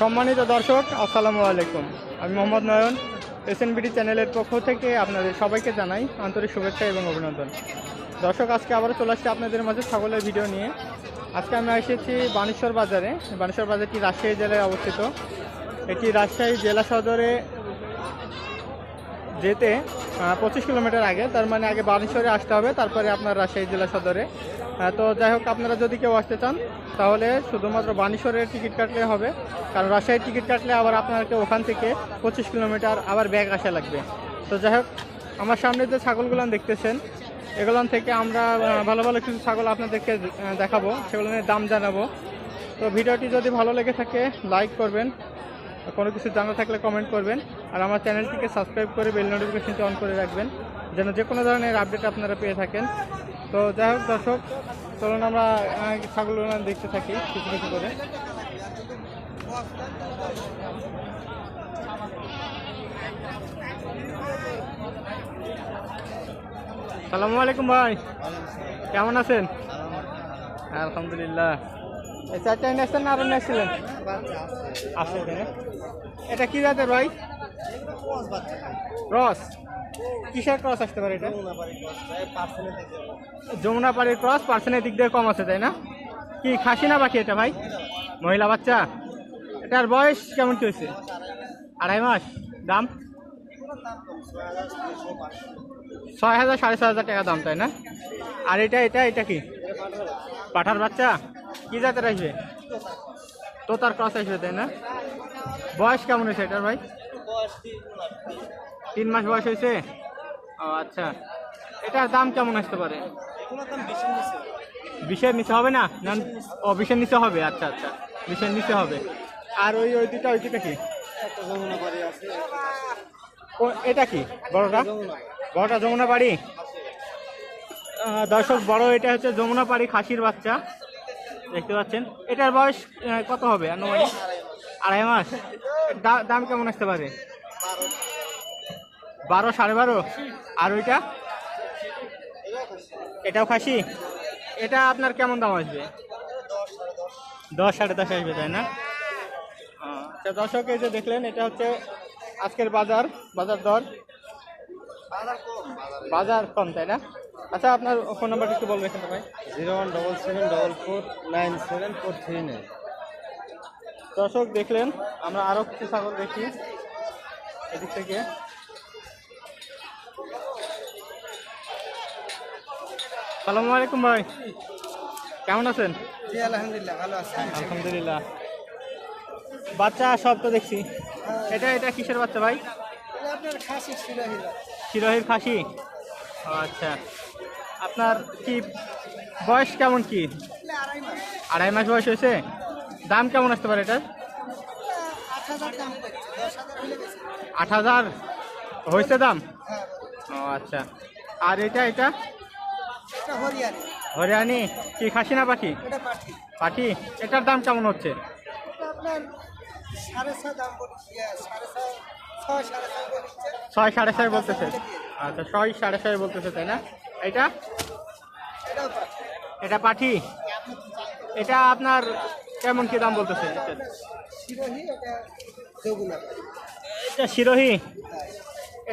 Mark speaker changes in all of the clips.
Speaker 1: সম্মানিত দর্শক, আসসালামু আলাইকুম। আমি মোহাম্মদ নয়ন এসএনবিডি চ্যানেলের পক্ষ থেকে আপনাদের সবাইকে জানাই আন্তরিক শুভেচ্ছা এবং অভিনন্দন। দর্শক, আজকে আবারও চলে আসছি আপনাদের মাঝে ছাগলের ভিডিও নিয়ে। আজকে আমি এসেছি বানেশ্বর বাজারে। বানেশ্বর বাজারটি রাজশাহী জেলায় অবস্থিত। এটি রাজশাহী জেলা সদরে যেতে পঁচিশ কিলোমিটার আগে, তার মানে আগে বানেশ্বরে আসতে হবে, তারপরে আপনার রাজশাহী জেলা সদরে। তো যাই হোক, আপনারা যদি কেউ আসতে চান, তাহলে শুধুমাত্র বানেশ্বরের টিকিট কাটলে হবে, কারণ রাজশাহীর টিকিট কাটলে আবার আপনাকে ওখান থেকে পঁচিশ কিলোমিটার আবার ব্যাগ আসা লাগবে। তো যাই হোক, আমার সামনে যে ছাগলগুলো দেখতেছেন এগুলান থেকে আমরা ভালো ভালো কিছু ছাগল আপনাদেরকে দেখাবো, সেগুলো নিয়ে দাম জানাব। তো ভিডিওটি যদি ভালো লেগে থাকে, লাইক করবেন কোনো কিছু জানা থাকলে কমেন্ট করবেন। আর আমার চ্যানেলটিকে সাবস্ক্রাইব করে বেল নোটিফিকেশনটি অন করে রাখবেন যেন যে কোনো ধরনের আপডেট আপনারা পেয়ে থাকেন। তো যাই হোক দর্শক চলুন আমরা ছাগলগুলো দেখতে থাকি কিছু কিছু করে। সালামু আলাইকুম ভাই। কেমন আছেন? আলহামদুলিল্লাহ। এই চারটা নিয়ে আসছেন না আরও নিয়ে আসছিলেন? আছে। এটা কি জাতের ভাই? ক্রস কিসের ক্রস আসতে পারে এটা? যমুনা পাড়ির ক্রস পার্সেন্টের দিক দিয়ে কম আছে তাই না? কি খাসি না বাকি এটা ভাই? মহিলা বাচ্চা? এটার বয়স কেমন কি হয়েছে? আড়াই মাস। দাম? ছয় হাজার সাড়ে ছয় হাজার টাকা দাম তাই না? আর এটা এটা এটা কি? পাঠার বাচ্চা? কি জাতের আসবে? তোতার ক্রস আসবে তাই না? বয়স কেমন হয়েছে এটার ভাই? তিন মাস বয়স হয়েছে? ও আচ্ছা। এটার দাম কেমন আসতে পারে? বিশের নিচে হবে না? ও, বিষের নিচে হবে। আচ্ছা আচ্ছা। বিশের নিচে হবে। আর ওই ওই দুটা ওই দুটা কি? এটা কি? বড়টা? বড়টা যমুনা বাড়ি? দর্শক, বড় এটা হচ্ছে যমুনা পাড়ি খাসির বাচ্চা। দেখতে পাচ্ছেন। এটার বয়স কত হবে? আনুমানিক? আড়াই মাস? দাম কেমন আসতে পারে? বারো সাড়ে বারো। আর ওইটা? এটাও খাসি? এটা আপনার কেমন দাম আসবে? দশ সাড়ে দশ আসবে, তাই না? তো দর্শক, এই যে দেখলেন, এটা হচ্ছে আজকের বাজার বাজার দর। বাজার কম, তাই না? আচ্ছা আপনার ফোন নাম্বারটা একটু বলবেন ভাই।
Speaker 2: Zero one double seven double four nine seven four three nine.
Speaker 1: দর্শক দেখলেন আমরা আরও কিছু ছাগল দেখি এদিক থেকে। সালামু আলাইকুম ভাই। কেমন আছেন?
Speaker 2: আলহামদুলিল্লাহ ভালো আছে।
Speaker 1: আলহামদুলিল্লাহ। বাচ্চা সব তো দেখছি। এটা এটা কিসের বাচ্চা ভাই?
Speaker 2: আপনার খাসি
Speaker 1: শিরোহির খাসি? ও আচ্ছা। আপনার কি বয়স কেমন কি?
Speaker 2: আড়াই মাস
Speaker 1: বয়স হয়েছে? দাম কেমন আসতে পারে এটার?
Speaker 2: আট হাজার।
Speaker 1: হয়েছে দাম? ও আচ্ছা। আর এটা এটা? হরিয়ানি। কি, খাসি না পাখি? পাখি। এটার দাম কেমন হচ্ছে?
Speaker 2: ছয়, সাড়ে ছয়
Speaker 1: বলতেছে। আচ্ছা ছয়, সাড়ে ছয় বলতেছে, তাই না? এটা? এটা পাঠি এটা আপনার কেমন কি দাম বলতেছে?
Speaker 2: শিরোহি এটা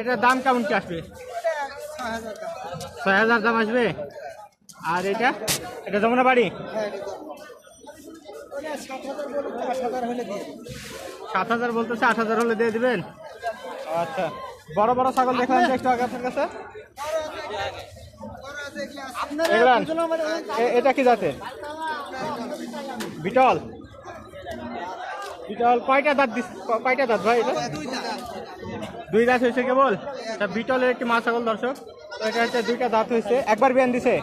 Speaker 1: এটা এটার দাম কেমন কি আসবে?
Speaker 2: ছয় হাজার দাম।
Speaker 1: আসবে? আর এটা? এটা যমুনা বাড়ি?
Speaker 2: হ্যাঁ সাত হাজার
Speaker 1: বলতেছে আট হাজার হলে দিয়ে দিবেন? আচ্ছা। বড় বড় ছাগল দেখলাম একটু আগে আপনার কাছে। এটা কি জাতের? বিটল। বিটল, কয়টা দাঁত দিস কয়টা দাঁত ভাই এটা? দুই দাঁত হয়েছে কেবল? তা বিটলের একটি মা ছাগল দর্শক, এটা হচ্ছে দুইটা দাঁত হয়েছে। একবার বিয়ান দিছে?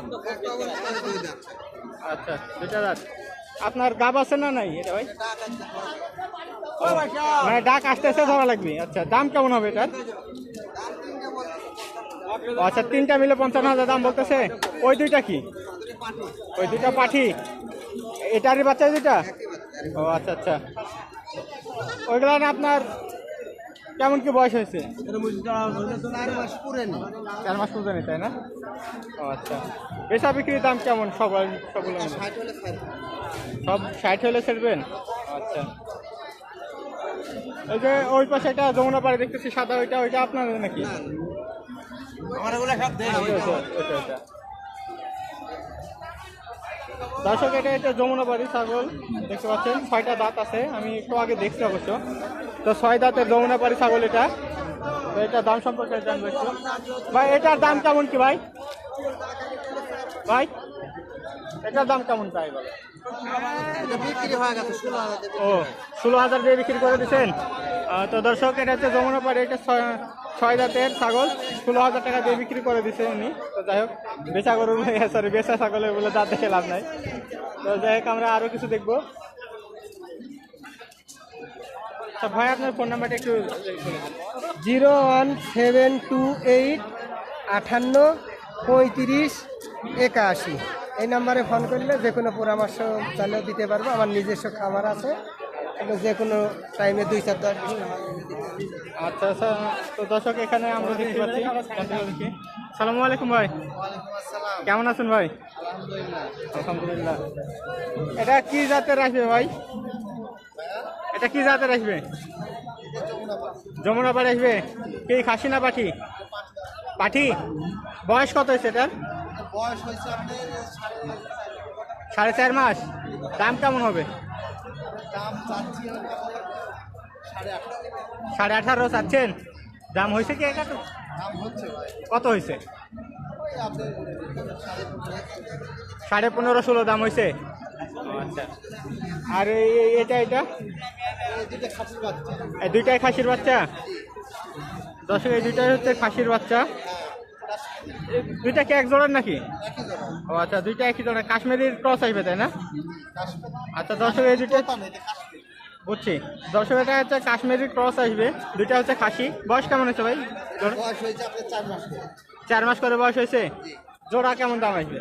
Speaker 1: আচ্ছা দুইটা দাঁত। আপনার গাব আছে না নাই এটা ভাই? মানে ডাক আসতেছে, ধরা লাগবে। আচ্ছা দাম কেমন হবে এটার? আচ্ছা তিনটা মিলে পঞ্চান্ন হাজার দাম বলতেছে। ওই দুইটা কি? ওই দুইটা পাঠি। এটারই বাচ্চা দুইটা ও আচ্ছা আচ্ছা। ওইগুলো আপনার কেমন কি বয়স হয়েছে?
Speaker 2: চার মাস
Speaker 1: পর্যন্ত তাই না? ও আচ্ছা। বেচা বিক্রির দাম কেমন সব সবগুলো সব ষাট হলে ছেড়বেন? আচ্ছা। এই যে ওই পাশে একটা যমুনা পাড়ে দেখতেছি সাদা ওইটা ওইটা আপনার নাকি?
Speaker 2: আমার এগুলো সব
Speaker 1: দর্শক, এটা এটা যমুনা বাড়ি, ছাগল, দেখতে পাচ্ছেন। ছয়টা দাঁত আছে, আমি একটু আগে দেখছি অবশ্য। তো ছয় দাঁতের যমুনা বাড়ি ছাগল এটা। তো এটা দাম সম্পর্কে জানব একটু। ভাই, এটার দাম কেমন কি ভাই? ভাই, এটার দাম কেমন তাই বলে? ও, ষোলো হাজার দিয়ে বিক্রি করে দিচ্ছেন। তো দর্শক, এটা হচ্ছে যমুনা পাড়ে এটা ছয় জাতের ছাগল, ষোলো হাজার টাকা দিয়ে বিক্রি করে দিছে উনি। তো যাই হোক, বেচা গরু সরি বেচা ছাগলে বলে দাঁত দেখে লাভ নাই। তো যাই হোক, আমরা আরও কিছু দেখব। তো ভাই, আপনার ফোন নাম্বারটা একটু
Speaker 2: zero one seven two eight আঠান্ন পঁয়ত্রিশ একাশি। এই নাম্বারে ফোন করলে যে কোনো পরামর্শ চাইলেও দিতে পারব। আমার নিজস্ব খাবার আছে। যে কোনো টাইমে দুই চার দশ।
Speaker 1: আচ্ছা আচ্ছা তো দর্শক এখানে আমরা দেখতে পাচ্ছি। সালামু আলাইকুম ভাই। কেমন আছেন ভাই? আলহামদুলিল্লাহ। এটা কি জাতের আসবে ভাই? এটা কি জাতের আসবে? যমুনা পাড়ে আসবে? কি খাসি না পাঠি পাঠি বয়স কত হয়েছে এটার?
Speaker 2: বয়স হয়েছে
Speaker 1: সাড়ে চার মাস। দাম কেমন হবে?
Speaker 2: দাম চাচ্ছি সাড়ে
Speaker 1: আঠারো। চাচ্ছেন? দাম হয়েছে কি এটা
Speaker 2: দাম
Speaker 1: কত হয়েছে? সাড়ে পনেরো ষোলো দাম হয়েছে। আচ্ছা। আর এটা এটা?
Speaker 2: দুইটা খাসির বাচ্চা।
Speaker 1: এই দুইটাই খাসির বাচ্চা? দশ এই দুইটাই হচ্ছে খাসির বাচ্চা। এই দুইটা কি এক জোড়ার নাকি ও আচ্ছা দুইটা একই জোড়া কাশ্মীরির ক্রস আসবে তাই না? আচ্ছা দর্শক এই দুইটা বুঝছি। দর্শক এটা হচ্ছে কাশ্মীরি ক্রস আসবে দুইটা হচ্ছে খাসি। বয়স কেমন হয়েছে ভাই?
Speaker 2: চার মাস করে।
Speaker 1: বয়স হয়েছে? জোড়া কেমন দাম আসবে?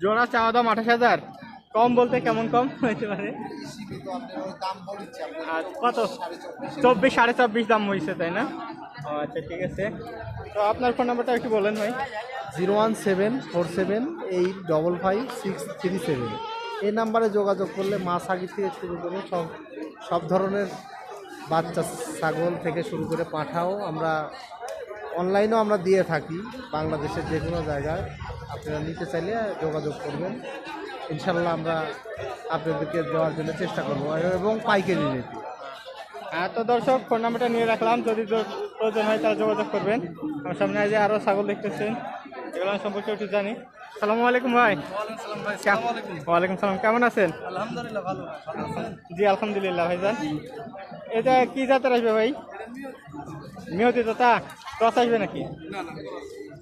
Speaker 2: জোড়া
Speaker 1: চাওয়া দাম আঠাশ হাজার? কম বলতে কেমন কম হয়েছে পারে? আর কত?
Speaker 2: চব্বিশ,
Speaker 1: সাড়ে চব্বিশ দাম হয়েছে তাই না? আচ্ছা ঠিক আছে। তো আপনার ফোন নাম্বারটা একটু বলেন ভাই।
Speaker 2: Zero one seven four seven eight double five six three seven. এই নাম্বারে যোগাযোগ করলে মাছ আগি থেকে শুরু করে সব সব ধরনের বাচ্চা, ছাগল থেকে শুরু করে পাঠাও। আমরা অনলাইনেও আমরা দিয়ে থাকি। বাংলাদেশের যে কোনো জায়গায় আপনারা নিতে চাইলে যোগাযোগ করবেন। ইনশাল্লাহ আমরা আপনাদেরকে দেওয়ার জন্য চেষ্টা করব। এবং পাইকারি রেটে।
Speaker 1: হ্যাঁ তো দর্শক ফোন নাম্বারটা নিয়ে রাখলাম। যদি প্রয়োজন হয় তারা যোগাযোগ করবেন। আমার সামনে যে আরও ছাগল দেখতেছেন এগুলো আমি সম্পর্কে একটু জানি। সালামু আলাইকুম ভাই। ওয়ালাইকুম সালাম কেমন আছেন?
Speaker 2: আলহামদুলিল্লাহ ভালো।
Speaker 1: জি আলহামদুলিল্লাহ ভাইজান। এটা কি জাতের আসবে ভাই? মিহতি তোতা ক্রস আসবে নাকি?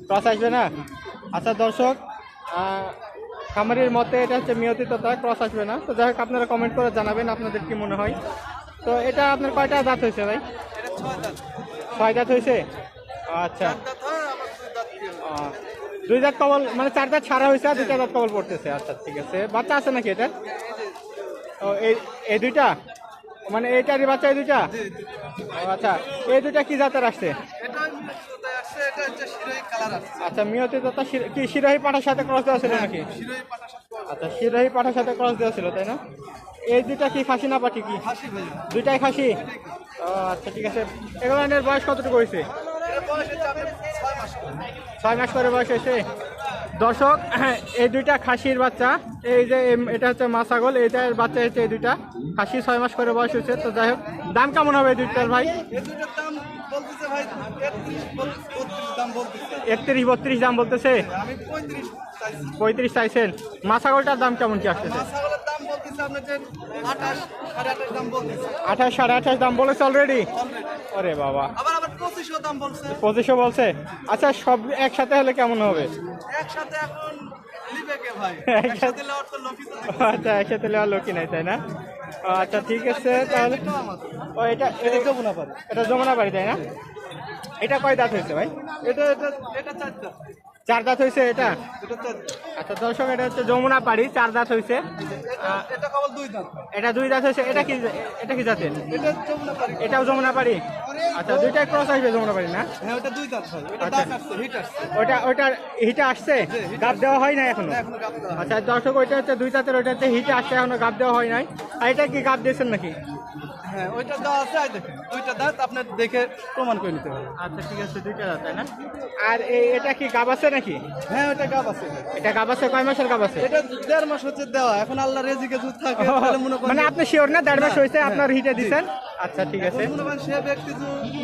Speaker 1: ক্রস। আসবে না? আচ্ছা দর্শক খামারির মতে এটা হচ্ছে মিহতি তোতা ক্রস আসবে না। তো যাই হোক, আপনারা কমেন্ট করে জানাবেন আপনাদের কি মনে হয়। তো এটা আপনার কয়টা দাঁত হয়েছে ভাই? ছয় দাঁত হয়েছে? আচ্ছা। দুই দাঁত কবল মানে চার দাঁত ছাড়া হয়েছে আর দুইটা দাঁত কবল পড়তেছে। আচ্ছা ঠিক আছে। বাচ্চা আছে নাকি এটা? ও, এই এই দুইটা? মানে এইটারই বাচ্চা, এই দুইটা? আচ্ছা। এই দুইটা কি জাতের আসছে? আচ্ছা মিয়তে তো কি শিরোহী পাঠার সাথে ক্রস দেওয়া ছিল নাকি? আচ্ছা শিরোহী পাঠার সাথে ক্রস দেওয়া ছিল তাই না? এই দুইটা কি খাসি না পাঠি কি? দুইটাই খাসি ও আচ্ছা ঠিক আছে। এগুলো বয়স কতটুকু হয়েছে ছয় মাস করে। বয়স হয়েছে। দর্শক এই দুইটা খাসির বাচ্চা এই যে এটা হচ্ছে মা ছাগল এইটার বাচ্চা হচ্ছে এই দুইটা। খাসি ছয় মাস করে বয়স হয়েছে তো যাই হোক দাম কেমন হবে এই দুইটার ভাই? একত্রিশ বত্রিশ দাম বলতেছে। পঁয়ত্রিশ চাইছেন। মা ছাগলটার দাম কেমন কি আসতেছে? আঠাশ সাড়ে আঠাশ দাম বলেছে অলরেডি ওরে বাবা।
Speaker 3: পঁচিশশো বলছে।
Speaker 1: আচ্ছা সব একসাথে হলে কেমন হবে?
Speaker 3: একসাথে এখন
Speaker 1: আচ্ছা একসাথে নেওয়ার লোকই নাই তাই না? আচ্ছা ঠিক আছে তাহলে ও এটা এটা যমুনা বাড়ি। তাই না? এটা কয় দাঁত হয়েছে ভাই?
Speaker 3: এটা এটা এটা চারটা
Speaker 1: চার দাঁত হয়েছে এটা? আচ্ছা দর্শক এটা হচ্ছে যমুনা পাড়ি চার দাঁত হয়েছে
Speaker 3: এটা- দুই দাঁত।
Speaker 1: হয়েছে এটা কি এটা কি জাতের? এটাও যমুনা পাড়ি? আচ্ছা দুইটাই ক্রস আসবে যমুনা পাড়ি না?
Speaker 3: হ্যাঁ ওটা এটা
Speaker 1: আচ্ছা।
Speaker 3: আসছে হিট
Speaker 1: ওটা হিটে গাপ দেওয়া হয় না
Speaker 3: এখনও।
Speaker 1: আচ্ছা দর্শক ওইটা হচ্ছে দুই দাঁতের ওইটা হচ্ছে হিটে আসছে এখনও গাপ দেওয়া হয় নাই। আর এটা কি গাপ দিয়েছেন নাকি?
Speaker 3: হ্যাঁ ওইটা দেওয়া আছে আর দেখেন দুইটা দাঁত আপনার দেখে প্রমাণ করে নিতে পারেন
Speaker 1: আচ্ছা ঠিক আছে দুইটা দাঁত তাই না? আর এই এটা কি গাব আছে নাকি?
Speaker 3: হ্যাঁ ওইটা গাব আছে।
Speaker 1: এটা গাব আছে কয় মাসের গাব আছে?
Speaker 3: এটা দেড় মাস হচ্ছে দেওয়া এখন আল্লাহ রেজিকে দুধ থাকে মনে
Speaker 1: মানে আপনি শিওর না দেড় মাস হয়েছে
Speaker 3: হ্যাঁ,
Speaker 1: আপনার হিটে
Speaker 3: জি।
Speaker 1: দিচ্ছেন আচ্ছা ঠিক আছে।
Speaker 3: মনে সে ব্যক্তি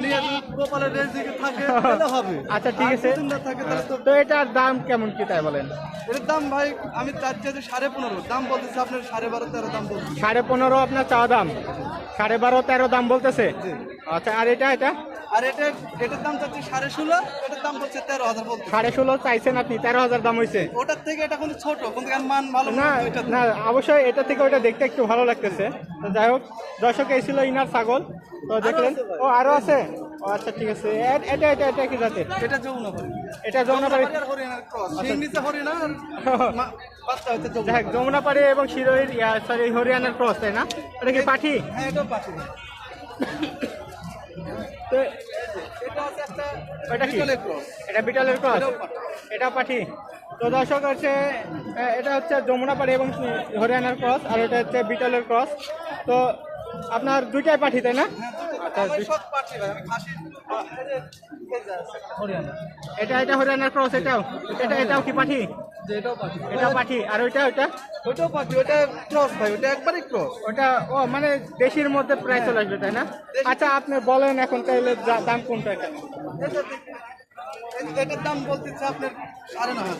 Speaker 3: নিয়ে কপালের রেজিকে থাকে তাহলে হবে।
Speaker 1: আচ্ছা, ঠিক আছে।
Speaker 3: থাকে তো
Speaker 1: এটার দাম কেমন কি তাই বলেন?
Speaker 3: এর দাম ভাই আমি চাচ্ছি যে সাড়ে পনেরো। দাম বলতেছে আপনার সাড়ে বারো তেরো দাম বলতেছে।
Speaker 1: সাড়ে পনেরো আপনার চাওয়া দাম। সাড়ে বারো তেরো দাম বলতেছে? আচ্ছা আর এটা এটা?
Speaker 3: আর এটা এটার দাম চাচ্ছি সাড়ে ষোলো এটার দাম হচ্ছে তেরো হাজার বলতে
Speaker 1: সাড়ে ষোলো চাইছেন আপনি তেরো হাজার দাম হয়েছে
Speaker 3: ওটার থেকে এটা কিন্তু ছোট কিন্তু মান ভালো
Speaker 1: না না অবশ্যই এটা থেকে ওটা দেখতে একটু ভালো লাগতেছে। তো যাই হোক দর্শক এই ছিল ইনার ছাগল। তো দেখলেন। ও আরও আছে? ও আচ্ছা ঠিক আছে। এটা এটা এটা কি জাতের?
Speaker 3: এটা যমুনা
Speaker 1: এটা যমুনাপাড়ি দেখ যমুনাপাড়ি এবং শিরোহির সরি হরিয়ানার ক্রস তাই না? এটা কি পাঠি?
Speaker 3: হ্যাঁ এটাও
Speaker 1: তো
Speaker 3: এটা
Speaker 1: কি? এটা বিটলের ক্রস
Speaker 3: পাঠি।
Speaker 1: এটা পাঠি। তো দর্শক হচ্ছে এটা হচ্ছে যমুনাপাড়ি এবং হরিয়ানার ক্রস আর এটা হচ্ছে বিটলের ক্রস তো আপনার দুইটাই পাঠি তাই না? আচ্ছা
Speaker 3: খাসি হরিয়ানা।
Speaker 1: এটা এটা হরিয়ানার ক্রস এটাও? এটা এটাও কি পাঠি?
Speaker 3: এটাও
Speaker 1: এটা আর ওইটা ওইটা?
Speaker 3: ওটাও পাচ্ছি ওটা ক্রস ভাই ওটা একবারই ক্রস
Speaker 1: ওটা ও মানে দেশির মধ্যে প্রায় চলে আসবে তাই না? আচ্ছা আপনি বলেন এখন তাহলে দাম কোনটা এটা?
Speaker 3: এটার দাম বলতেছে আপনার সাড়ে নয় হাজার।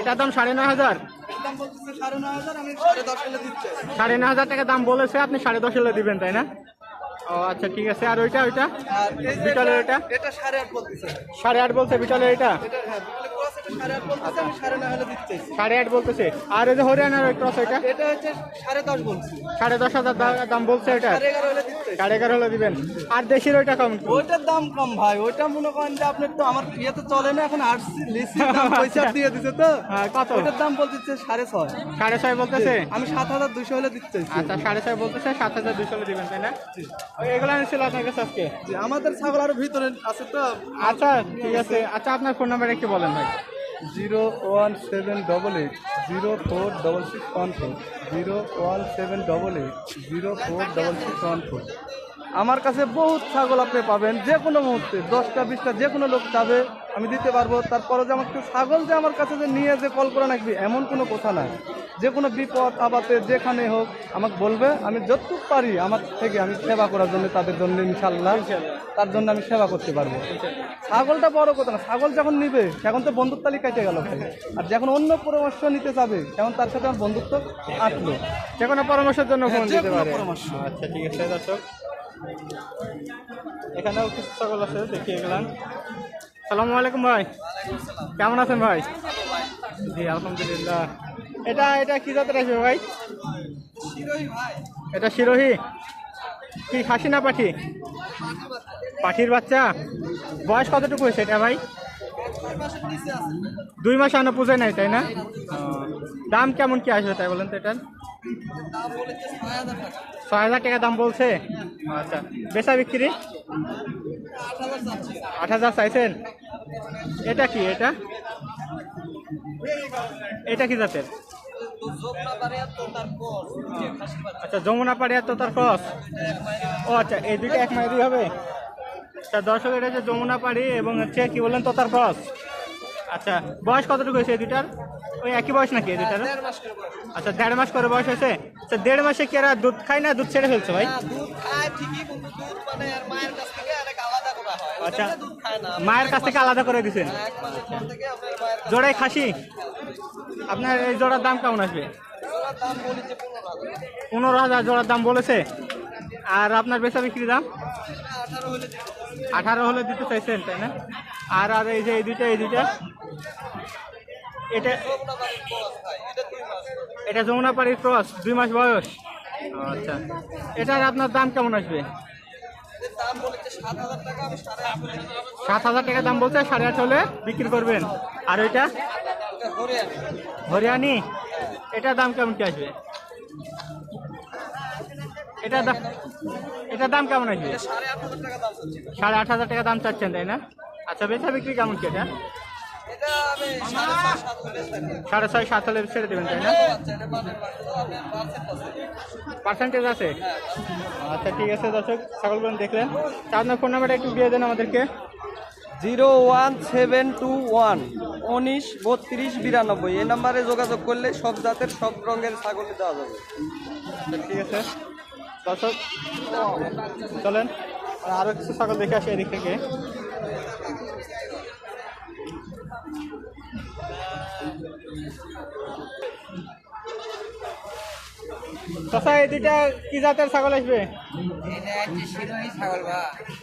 Speaker 1: এটার দাম সাড়ে নয় হাজার?
Speaker 3: সাড়ে
Speaker 1: টাকা দাম বলেছে আপনি সাড়ে দশ হলে দিবেন তাই না? ও আচ্ছা ঠিক আছে। আর ওইটা ওইটা? বিটলের?
Speaker 3: এটা সাড়ে আট বলতেছে।
Speaker 1: সাড়ে আট বলছে বিটলের এটা
Speaker 3: সাড়ে আট বলতেছে
Speaker 1: আর যে হরিয়ানার ক্রস ওইটা
Speaker 3: এটা? হচ্ছে সাড়ে দশ বলছি।
Speaker 1: সাড়ে দশ হাজার দাম বলছে এটা?
Speaker 3: সাড়ে এগারো হলে
Speaker 1: দিবেন। আর দেশির ওইটা কম?
Speaker 3: ওইটার দাম কম ভাই ওইটা মনে করেন যে আপনার তো আমার ইয়েতে চলে না এখন আর্টস পয়সা দিয়ে দিছে তো।
Speaker 1: হ্যাঁ, কত?
Speaker 3: ওইটার দাম বলতেছে সাড়ে ছয়।
Speaker 1: সাড়ে ছয় বলতেছে?
Speaker 3: আমি সাত হাজার দুশো হলে দিচ্ছে
Speaker 1: আচ্ছা সাড়ে ছয় বলতেছে সাত হাজার দুশো হলে দিবেন তাই না? এগুলো ছিল আপনার কাছে আজকে।
Speaker 3: আমাদের ছাগল আরও ভিতরে আছে তো।
Speaker 1: আচ্ছা ঠিক আছে। আচ্ছা আপনার ফোন নাম্বার একটু বলেন ভাই।
Speaker 3: Zero one seven double eight, zero four double six one four zero one seven double eight, zero four double six one four আমার কাছে বহুত ছাগল আপনি পাবেন, যে কোনো মুহূর্তে, দশটা বিশটা যে কোনো লোক চাবে আমি দিতে পারব। তারপরে যে আমাকে ছাগল যে আমার কাছে যে নিয়ে যে কল করে রাখবি এমন কোনো কথা নাই। যে কোনো বিপদ আবাতে যেখানে হোক আমাকে বলবে আমি যতটুকু পারি আমার থেকে আমি সেবা করার জন্য তাদের জন্য ইনশাল্লাহ তার জন্য আমি সেবা করতে পারব। ছাগলটা বড় কথা না ছাগল যখন নিবে এখন তো বন্ধুত্ব তালিকায় গেল ভাই। আর যখন অন্য পরামর্শ নিতে যাবে তখন তার সাথে আমার বন্ধুত্ব আসলো
Speaker 1: যে কোনো পরামর্শের জন্য
Speaker 3: হ্যাঁ, পরামর্শ।
Speaker 1: আচ্ছা ঠিক আছে দর্শক। এখানেও কিছু ছাগল আছে দেখিয়ে গেলাম। সালামু আলাইকুম ভাই। কেমন আছেন ভাই? জি, আলহামদুলিল্লাহ। এটা এটা কি জাতের আসবে ভাই? এটা শিরোহী। কি, খাসি না পাঠি পাঠির বাচ্চা। বয়স কতটুকু হয়েছে এটা ভাই? দুই মাস আনো পুজোয় নাই, তাই না? দাম কেমন কি আসবে তাই বলেন তো এটার ছয় হাজার টাকা দাম বলছে? আচ্ছা বেচা বিক্রি? আট হাজার চাইছেন? এটা কি এটা? এটা কি জাতের? আচ্ছা যমুনা পাড়িয়া তো তার ক্রস। ও আচ্ছা এই দুইটা এক মাইরি হবে? আচ্ছা দর্শক এটা হচ্ছে যমুনা পাড়ি এবং হচ্ছে কি বললেন তো তার ক্রস আচ্ছা বয়স কতটুকু হয়েছে এই দুইটার? ওই একই বয়স নাকি দুইটার? আচ্ছা দেড় মাস করে বয়স হয়েছে। আচ্ছা দেড় মাসে কি এরা দুধ খায় না দুধ ছেড়ে ফেলছে ভাই?
Speaker 3: আর মায়ের কাছ থেকে অনেক আলাদা করা
Speaker 1: আচ্ছা মায়ের কাছ থেকে আলাদা করে
Speaker 3: মায়ের
Speaker 1: জোড়াই খাসি? আপনার এই জোড়ার দাম কেমন আসবে?
Speaker 3: পনেরো হাজার।
Speaker 1: জোড়ার দাম বলেছে। আর আপনার বেচা বিক্রি দাম?
Speaker 3: আঠারো হলে দিতে
Speaker 1: চাইছেন। তাই না? আর আর এই যে এই দুইটা এই দুইটা। এটা
Speaker 3: এটা দুই মাস
Speaker 1: এটা যমুনা পাড়ির ক্রস দুই মাস বয়স। আচ্ছা। এটার আপনার দাম কেমন আসবে? সাত হাজার টাকা দাম বলছে সাড়ে আট হলে বিক্রি করবেন। আর ওইটা? হরিয়ানি। এটার দাম কেমন কি আসবে? এটা দাম এটার দাম কেমন আসবে সাড়ে আট হাজার টাকা দাম চাচ্ছেন তাই না? আচ্ছা বেচা বিক্রি কেমন কি এটা? সাড়ে ছয় সাত হলে ছেড়ে দেবেন তাই না? পার্সেন্টেজ আছে? আচ্ছা ঠিক আছে দর্শক ছাগলগুলো দেখলেন। তা আপনার ফোন নাম্বারটা একটু দিয়ে দেন আমাদেরকে।
Speaker 3: Zero one seven two one উনিশ বত্রিশ বিরানব্বই। এই নাম্বারে যোগাযোগ করলে সব জাতের সব রঙের ছাগল দেওয়া যাবে।
Speaker 1: আচ্ছা, ঠিক আছে। দর্শক, চলেন। আরও কিছু ছাগল দেখে আসি এদিক থেকে। চাষা এই দুইটা কি জাতের ছাগল আসবে?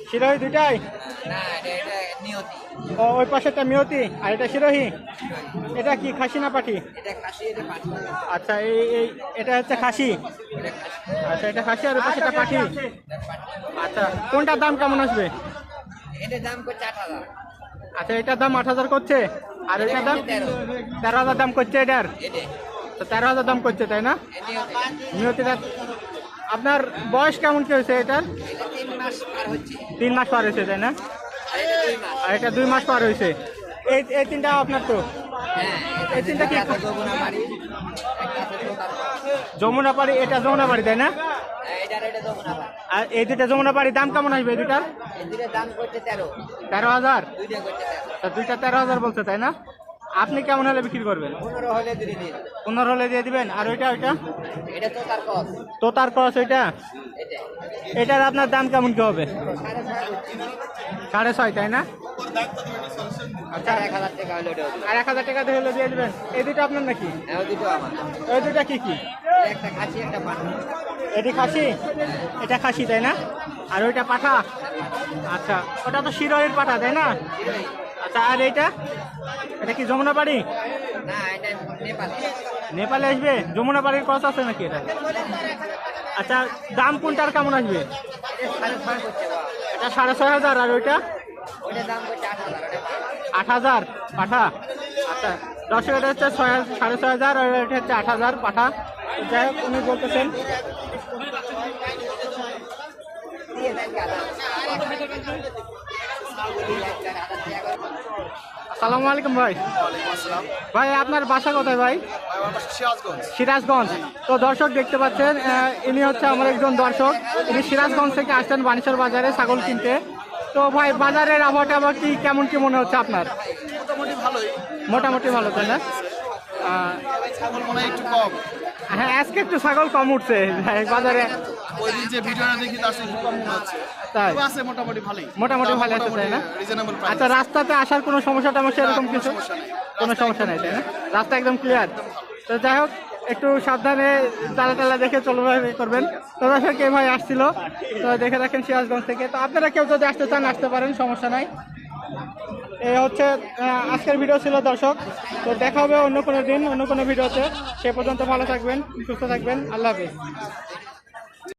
Speaker 4: শিরোহী নিয়তি।
Speaker 1: ও ওই পাশেরটা মিয়তি আর এটা শিরোহী? এটা কি খাসি না পাঠি আচ্ছা এই এই এটা হচ্ছে খাসি? আচ্ছা এটা খাসি আর ওই পাশেরটা পাঠি আচ্ছা কোনটার দাম কেমন আসবে? আচ্ছা এটার দাম আট হাজার করছে? আর এটার দাম?
Speaker 4: তেরো।
Speaker 1: হাজার দাম করছে এটার? তো তেরো হাজার দাম করছে তাই না? নিয়তিটা আপনার বয়স কেমন কি হয়েছে এটার
Speaker 4: এটা? তিন মাস পার
Speaker 1: হয়েছে, তাই না?
Speaker 4: আর এটা দুই মাস
Speaker 1: পার হয়েছে। এই এই তিনটা আপনার তো? এই তিনটা কি?
Speaker 4: যমুনা
Speaker 1: পাড়ি, এটা যমুনা পাড়ি, তাই না? আর এই দুটা যমুনা দাম কেমন আসবে এই
Speaker 4: তেরো
Speaker 1: হাজার।
Speaker 4: দুইটা তেরো
Speaker 1: হাজার বলছে, তাই না? আপনি কেমন হলে বিক্রি করবেন?
Speaker 4: পনেরো হলে
Speaker 1: দিয়ে দিবেন। আর ওইটা ওইটা
Speaker 4: এটা তো তার কস
Speaker 1: তো তার খরচ ওইটা? এটার আপনার দাম কেমন কি হবে?
Speaker 4: সাড়ে ছয়
Speaker 1: তাই না?
Speaker 4: আচ্ছা
Speaker 1: আর এক হাজার টাকা হলে দিয়ে দিবেন। এই দুটো আপনার নাকি?
Speaker 4: হ্যাঁ দুটো
Speaker 1: কি কি?
Speaker 4: খাসি
Speaker 1: এটি খাসি? এটা খাসি তাই না? আর ওইটা পাঠা? আচ্ছা ওটা তো শিরোহির পাঠা তাই না? আচ্ছা আর এইটা? এটা কি যমুনা বাড়ি?
Speaker 4: নেপালে।
Speaker 1: আসবে? যমুনা বাড়ির কত আছে নাকি এটা? আচ্ছা দাম কোনটার কেমন আসবে?
Speaker 4: এটা সাড়ে ছয়
Speaker 1: হাজার আর ওইটা?
Speaker 4: আট হাজার
Speaker 1: পাঠা? আচ্ছা দর্শক এটা হচ্ছে ছয় সাড়ে ছয় হাজার আর এটা হচ্ছে আট হাজার পাঠা। যাই হোক উনি বলতেছেন।
Speaker 4: দিয়ে
Speaker 1: আসসালামু আলাইকুম ভাই। ভাই আপনার বাসা কোথায় ভাই? সিরাজগঞ্জ। তো দর্শক দেখতে পাচ্ছেন ইনি হচ্ছে আমার একজন দর্শক। ইনি সিরাজগঞ্জ থেকে আসছেন বানেশ্বর বাজারে ছাগল কিনতে। তো ভাই বাজারের আবহাওয়াটা আবার কি কেমন কি মনে হচ্ছে আপনার?
Speaker 2: মোটামুটি ভালোই।
Speaker 1: মোটামুটি ভালো তাই না?
Speaker 2: ছাগল মনে একটু কম।
Speaker 1: হ্যাঁ আজকে একটু ছাগল কম উঠছে। বাজারে
Speaker 2: ওই যে ভিডিওটা দেখি তার সাথে কম হচ্ছে।
Speaker 1: তাই?
Speaker 2: আছে মোটামুটি ভালোই।
Speaker 1: মোটামুটি ভালো আছে তাই না?
Speaker 2: রিজনেবল
Speaker 1: আচ্ছা রাস্তাতে আসার কোনো সমস্যা টমস্যা এরকম কিছু? কোনো সমস্যা নেই তাই না? রাস্তা একদম ক্লিয়ার তো যাই হোক একটু সাবধানে তালা টালা দেখে চলবে করবেন। তো দর্শক এই ভাই আসছিল। তো দেখে রাখেন সিরাজগঞ্জ থেকে। তো আপনারা কেউ যদি আসতে চান আসতে পারেন সমস্যা নাই। এই হচ্ছে আজকের ভিডিও ছিল দর্শক। তো দেখা হবে অন্য কোনো দিন অন্য কোনো ভিডিওতে সে পর্যন্ত ভালো থাকবেন সুস্থ থাকবেন। আল্লাহ হাফিজ।